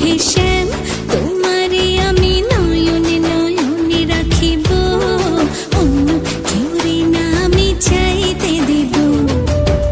হে শ্যাম তোমারে আমি নয়নে নয়নে রাখিব। অন্য কেউরে না আমি চাইতে দেব।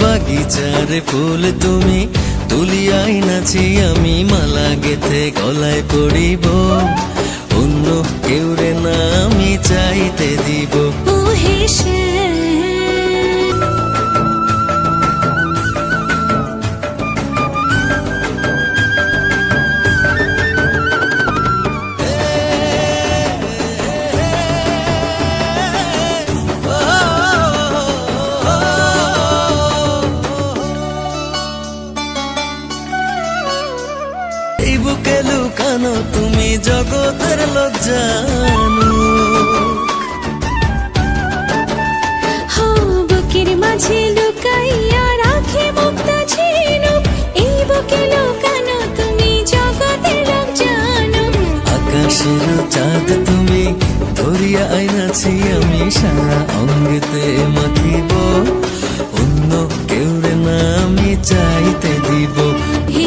বাগিচার ফুল তুমি তুলিয়াই নাচি আমি মালা গেথে গলায় পড়িব। অন্য কেউরে না আমি চাইতে দিব। ও এই বুকে লুকানো তুমি জগতের লজ্জানো বুকের মাঝে লুকাইয়া রাখে মুক্তা ঝিনুক। এই বুকে লুকানো তুমি জগতের আকাশের চাঁদ তুমি ধরিয়া আইনাছি আমি সারা অঙ্গেতে মাখিব। অন্য কেউরে না আমি চাইতে দিব। হে